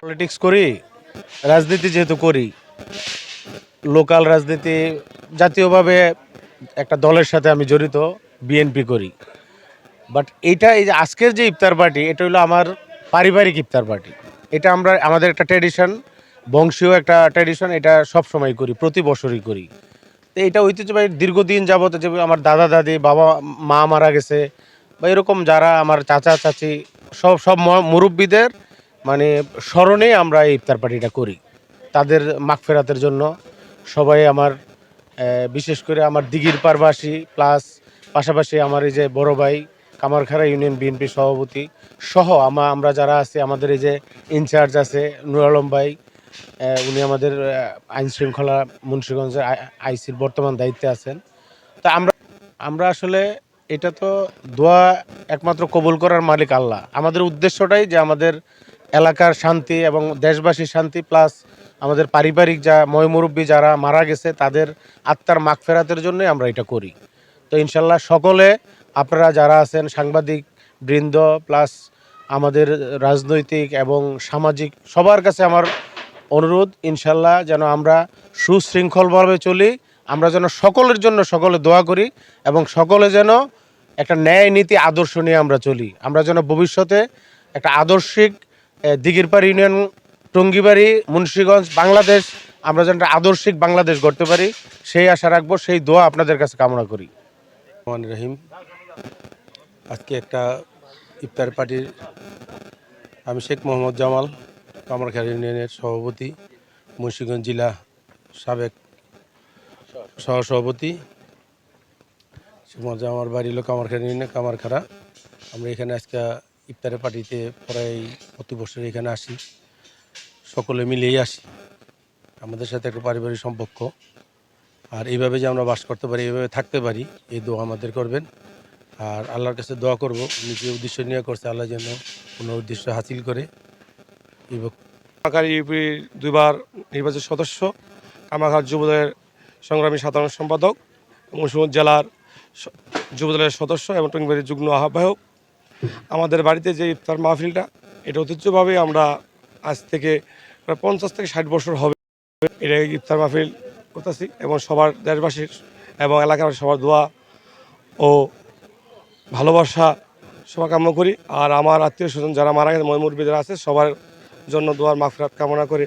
Politics করি রাজনীতি যেহেতু করি লোকাল রাজনীতি জাতীয়ভাবে একটা দলের সাথে আমি জড়িত বিএনপি করি। বাট এইটা এই যে আজকের যে ইফতার পার্টি, এটা হলো আমার পারিবারিক ইফতার পার্টি। এটা আমরা, আমাদের একটা ট্র্যাডিশন বংশীয় একটা ট্র্যাডিশন এটা সব সময় করি, প্রতি বছরই করি। তো এটা ঐতিহ্যবাহী দীর্ঘদিন যাবত যে আমার দাদা, দাদি, বাবা, মা মারা গেছে, বা এরকম যারা আমার চাচা, চাচি, সব সব মুরব্বীদের মানে স্মরণে আমরা এই ইফতার পার্টিটা করি। তাদের মাগফেরাতের জন্য সবাই আমার বিশেষ করে আমার দিঘির পারবাসী প্লাস পাশাপাশি আমার এই যে বড় ভাই, কামারখাড়া ইউনিয়ন বিএনপি সভাপতি সহ আমা, আমরা যারা আছি, আমাদের এই যে ইনচার্জ আছে নুর আলম ভাই উনি আমাদের আইন শৃঙ্খলা মুন্সিগঞ্জের আইসির বর্তমান দায়িত্বে আছেন। তা আমরা আমরা আসলে এটা তো দোয়া একমাত্র কবুল করার মালিক আল্লাহ। আমাদের উদ্দেশ্যটাই যে আমাদের এলাকার শান্তি এবং দেশবাসীর শান্তি প্লাস আমাদের পারিবারিক যা ময়মুরব্বী যারা মারা গেছে, তাদের আত্মার মাগফেরাতের জন্যই আমরা এটা করি। তো ইনশাল্লাহ সকলে, আপনারা যারা আছেন, সাংবাদিক, বৃন্দ প্লাস আমাদের রাজনৈতিক এবং সামাজিক, সবার কাছে আমার অনুরোধ, ইনশাল্লাহ যেন আমরা সুশৃঙ্খলভাবে চলি, আমরা যেন সকলের জন্য সকলে দোয়া করি এবং সকলে যেন একটা ন্যায় নীতি আদর্শ নিয়ে আমরা চলি। আমরা যেন ভবিষ্যতে একটা আদর্শিক দিঘিরপাড় ইউনিয়ন, টঙ্গিবাড়ি, মুন্সীগঞ্জ, বাংলাদেশ, আমরা যেন আদর্শিক বাংলাদেশ গড়তে পারি, সেই আশা রাখব, সেই দোয়া আপনাদের কাছে কামনা করি। রহমান রহিম, আজকে একটা ইফতার পার্টির আমি শেখ মোহাম্মদ জামাল কামারখাড়া ইউনিয়নের সভাপতি, মুন্সিগঞ্জ জেলা সাবেক সহসভাপতি আমার বাড়ি হলো কামারখাড়া ইউনিয়নে, কামারখাড়া। আমরা এখানে আজকে ইফতারের পার্টিতে প্রায় প্রতি বছর এখানে আসি। সকলে মিলেই আসি। আমাদের সাথে একটা পারিবারিক সম্পর্ক। আর এইভাবে যে আমরা বাস করতে পারি, এইভাবে থাকতে পারি, এই দোয়া আমাদের করবেন। আর আল্লাহর কাছে দোয়া করব, নিজে উদ্দেশ্য নিয়ে করছে, আল্লাহ যেন কোনো উদ্দেশ্য হাসিল করে। ইউপির দুইবার নির্বাচিত সদস্য কামারঘাট যুবদলের সংগ্রামী সাধারণ সম্পাদক, মুন্সিগঞ্জ জেলার যুবদলের সদস্য এবং টঙ্গিবাড়ির যুগ্ম আহ্বায়ক আমাদের বাড়িতে যে ইফতার মাহফিলটা, এটা ঐতিহ্যভাবে আমরা আজ থেকে প্রায় পঞ্চাশ থেকে ষাট বছর হবে এটা ইফতার মাহফিল করতেছি এবং সবার দেশবাসীর এবং এলাকার সবার দোয়া ও ভালোবাসা সবার কামনা করি। আর আমার আত্মীয় স্বজন যারা মারা গেছে ময়মুরবি যারা আছে, সবার জন্য দোয়ার মাফরাত কামনা করে